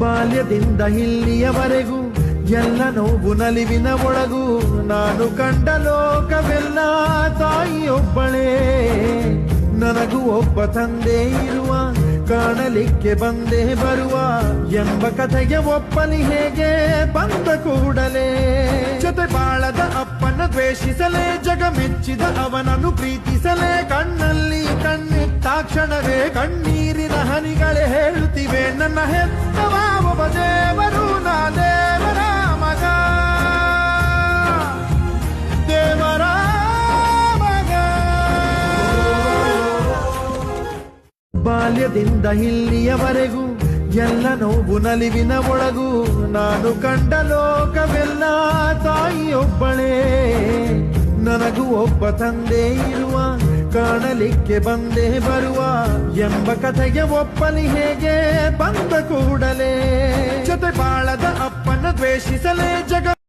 ಬಾಲ್ಯದಿಂದ ಇಲ್ಲಿಯವರೆಗೂ ಎಲ್ಲ ನೋವು ನಲಿವಿನ ಒಳಗೂ ನಾನು ಕಂಡ ಲೋಕವೆಲ್ಲ ತಾಯಿಯೊಬ್ಬಳೇ. ನನಗೂ ಒಬ್ಬ ತಂದೆ ಇರುವ, ಕಾಣಲಿಕ್ಕೆ ಬಂದೇ ಬರುವ ಎಂಬ ಕಥೆಗೆ ಒಪ್ಪಲಿ ಹೇಗೆ ಬಂದ ಕೂಡಲೇ. ಜೊತೆ ಬಾಳದ ಅಪ್ಪನ ದ್ವೇಷಿಸಲೇ ಜಗ ಮೆಚ್ಚಿದ ಅವನನ್ನು ಪ್ರೀತಿಸಲೇ, ಕಣ್ಣಲ್ಲಿ ಕಣ್ಣಿಟ್ಟಾಕ್ಷಣವೇ ಕಣ್ಣೀರಿನ ಹನಿಗಳೇ ಹೇಳುತ್ತಿವೆ. ನನ್ನ ಹೆತ್ತವ ಬಾಲ್ಯದಿಂದ ಇಲ್ಲಿಯವರೆಗೂ ಎಲ್ಲ ನೋವು ನಲಿವಿನ ಒಳಗೂ ನಾನು ಕಂಡ ಲೋಕವೆಲ್ಲ ತಾಯಿಯೊಬ್ಬಳೇ. ನನಗೂ ಒಬ್ಬ ತಂದೆ ಇರುವ, ಕಾಣಲಿಕ್ಕೆ ಬಂದೇ ಬರುವ ಎಂಬ ಕಥೆಗೆ ಒಪ್ಪಲಿ ಹೇಗೆ ಬಂದ ಕೂಡಲೇ. ಜೊತೆ ಬಾಳದ ಅಪ್ಪನ ದ್ವೇಷಿಸಲೇ ಜಗ